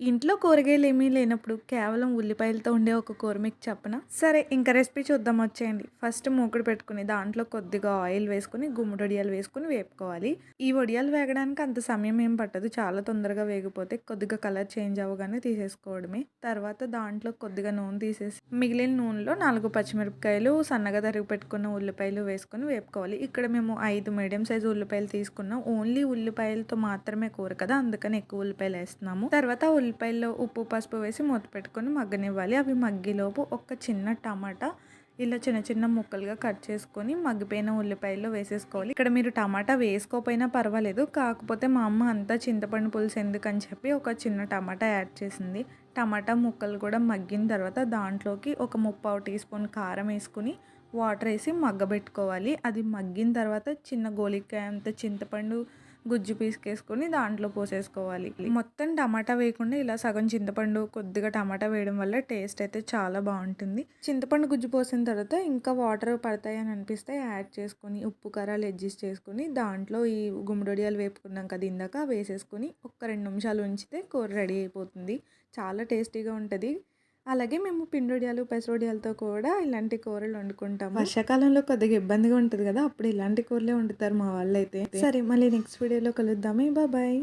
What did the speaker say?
ఇంట్లో కూరగాయలు ఏమీ లేనప్పుడు కేవలం ఉల్లిపాయలతో ఉండే ఒక కూర మీకు చెప్పనా? సరే ఇంకా రెసిపీ చూద్దాం వచ్చేయండి. ఫస్ట్ మూకుడు పెట్టుకుని దాంట్లో కొద్దిగా ఆయిల్ వేసుకుని గుమ్మడి వడియాలు వేసుకుని వేపుకోవాలి. ఈ వడియాలు వేగడానికి అంత సమయం ఏం పట్టదు. చాలా తొందరగా వేగిపోతే కొద్దిగా కలర్ చేంజ్ అవ్వగానే తీసేసుకోవడమే. తర్వాత దాంట్లో కొద్దిగా నూనె తీసేసి మిగిలిన నూనెలో నాలుగు పచ్చిమిరపకాయలు సన్నగా తరిగి పెట్టుకున్న ఉల్లిపాయలు వేసుకుని వేపుకోవాలి. ఇక్కడ మేము ఐదు మీడియం సైజు ఉల్లిపాయలు తీసుకున్నాం. ఓన్లీ ఉల్లిపాయలతో మాత్రమే కూర కదా అందుకని ఎక్కువ ఉల్లిపాయలు వేస్తున్నాము. తర్వాత ఉల్లిపాయల్లో ఉప్పు పసుపు వేసి మూత పెట్టుకొని మగ్గనివ్వాలి. అవి మగ్గిలోపు ఒక చిన్న టమాటా ఇలా చిన్న చిన్న ముక్కలుగా కట్ చేసుకొని మగ్గిపోయిన ఉల్లిపాయల్లో వేసేసుకోవాలి. ఇక్కడ మీరు టమాటా వేసుకోకపోయినా పర్వాలేదు. కాకపోతే మా అమ్మ అంతా చింతపండు పులుసు ఎందుకని చెప్పి ఒక చిన్న టమాటా యాడ్ చేసింది. టమాటా ముక్కలు కూడా మగ్గిన తర్వాత దాంట్లోకి ఒక ముప్పావు టీ స్పూన్ కారం వేసుకుని వాటర్ వేసి మగ్గబెట్టుకోవాలి. అది మగ్గిన తర్వాత చిన్న గోలికాయ అంత చింతపండు గుజ్జు పీసుకేసుకొని దాంట్లో పోసేసుకోవాలి. మొత్తం టమాటా వేయకుండా ఇలా సగం చింతపండు కొద్దిగా టమాటా వేయడం వల్ల టేస్ట్ అయితే చాలా బాగుంటుంది. చింతపండు గుజ్జు పోసిన తర్వాత ఇంకా వాటర్ పడతాయి అని అనిపిస్తే యాడ్ చేసుకొని ఉప్పు కారాలు అడ్జస్ట్ చేసుకొని దాంట్లో ఈ గుమ్మడొడియాలు వేపుకున్నాం కదా ఇందాక వేసేసుకొని ఒక రెండు నిమిషాలు ఉంచితే కూర రెడీ అయిపోతుంది. చాలా టేస్టీగా ఉంటుంది. అలాగే మేము పిండొడియాలు పెసరొడియాలతో కూడా ఇలాంటి కూరలు వండుకుంటాము. వర్షాకాలంలో కొద్దిగా ఇబ్బందిగా ఉంటుంది కదా అప్పుడు ఇలాంటి కూరలే వండుతారు మా వాళ్ళు అయితే సరే మళ్ళీ నెక్స్ట్ వీడియోలో కలుద్దామే. బాయ్.